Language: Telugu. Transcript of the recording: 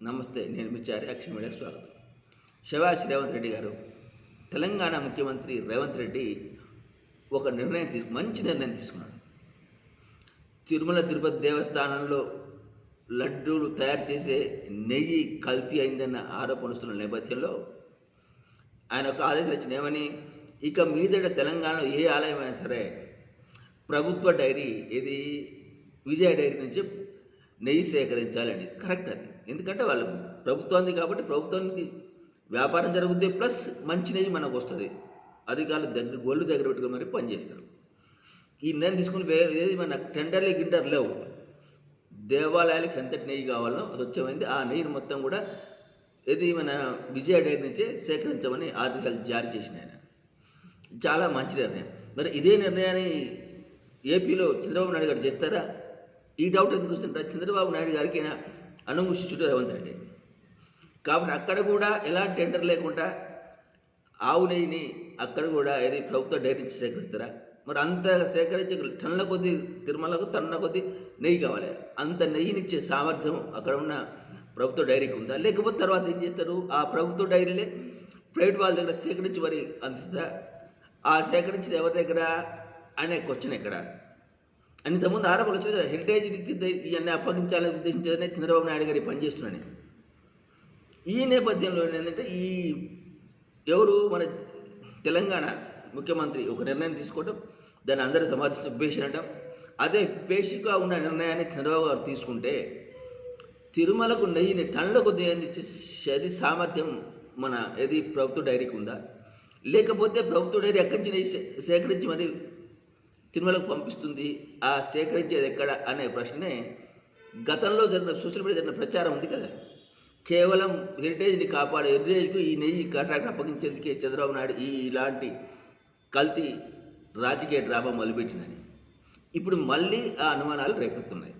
నమస్తే నేను మిచారి అక్షయ మీడియా స్వాగతం. శివాష్ రేవంత్ రెడ్డి గారు తెలంగాణ ముఖ్యమంత్రి రేవంత్ రెడ్డి ఒక నిర్ణయం తీసు మంచి నిర్ణయం తీసుకున్నాడు. తిరుమల తిరుపతి దేవస్థానంలో లడ్డూలు తయారు చేసే నెయ్యి కల్తీ అయిందన్న ఆరోపణ వస్తున్న నేపథ్యంలో ఆయన ఒక ఆదేశాలు ఇచ్చిన ఏమని ఇక మీదట తెలంగాణలో ఏ ఆలయం అయినా సరే ప్రభుత్వ డైరీ ఇది విజయ డైరీ నుంచి నెయ్యి సేకరించాలని కరెక్ట్ అది. ఎందుకంటే వాళ్ళు ప్రభుత్వానికి కాబట్టి ప్రభుత్వానికి వ్యాపారం జరుగుద్ది ప్లస్ మంచి నెయ్యి మనకు వస్తుంది అధికారులు దగ్గర గోళ్ళు దగ్గర పెట్టుకుని మరి పనిచేస్తారు. ఈ నెయ్యి తీసుకుని వేరే ఏది మన టెండర్లు గిండర్ లేవు. దేవాలయాలకు ఎంతటి నెయ్యి కావాలో స్వచ్ఛమైంది. ఆ నెయ్యిని మొత్తం కూడా ఇది మన విజయ డైరీ నుంచే సేకరించమని ఆదేశాలు జారీ చేసిన ఆయన. చాలా మంచి నిర్ణయం. మరి ఇదే నిర్ణయాన్ని ఏపీలో చంద్రబాబు నాయుడు గారు చేస్తారా? ఈ డౌట్ ఎందుకు వస్తుంటే చంద్రబాబు నాయుడు గారికి ఈయన అనుము రేవంత్ రెడ్డి. కాబట్టి అక్కడ కూడా ఎలాంటి టెండర్ లేకుండా ఆవు నెయ్యిని అక్కడ కూడా ఏది ప్రభుత్వ డైరీ నుంచి సేకరిస్తారా? మరి అంత సేకరించే టన్నుల కొద్ది తిరుమలకు టన్నుల కొద్ది నెయ్యి కావాలి. అంత నెయ్యినిచ్చే సామర్థ్యం అక్కడ ఉన్న ప్రభుత్వ డైరీకి ఉందా? లేకపోతే తర్వాత ఏం చేస్తారు? ఆ ప్రభుత్వ డైరీలే ప్రైవేట్ వాళ్ళ దగ్గర సేకరించి మరి అందిస్తా ఆ సేకరించింది ఎవరి దగ్గర? అనే క్వశ్చన్ ఎక్కడ? అని ఇంతకుముందు ఆరోపణలు వచ్చింది కదా హెరిటేజ్కి ఇవన్నీ అప్పగించాలని ఉద్దేశించేదనే చంద్రబాబు నాయుడు గారి పనిచేస్తున్నాను ఈ నేపథ్యంలో ఏంటంటే ఈ ఎవరు మన తెలంగాణ ముఖ్యమంత్రి ఒక నిర్ణయం తీసుకోవటం దాన్ని అందరూ సమర్థించి పేషనటం అదే పేషిగా ఉన్న నిర్ణయాన్ని చంద్రబాబు గారు తీసుకుంటే తిరుమలకు నెయ్యిని టన్నుల కొద్ది అందించే అది సామర్థ్యం మన ఏది ప్రభుత్వ డైరీకి ఉందా? లేకపోతే ప్రభుత్వ డైరీ ఎక్కడి నుంచి సేకరించి మరి తిరుమలకు పంపిస్తుంది ఆ సేకరించేది ఎక్కడ అనే ప్రశ్నే గతంలో జరిగిన సోషల్ మీడియా జరిగిన ప్రచారం ఉంది కదా. కేవలం హెరిటేజ్ని కాపాడే హెరిటేజ్కు ఈ నెయ్యి కాంట్రాక్ట్ అప్పగించేందుకే చంద్రబాబు నాయుడు ఈ ఇలాంటి కల్తీ రాజకీయ డ్రామా మొదలుపెట్టినని ఇప్పుడు మళ్ళీ ఆ అనుమానాలు రేకెత్తున్నాయి.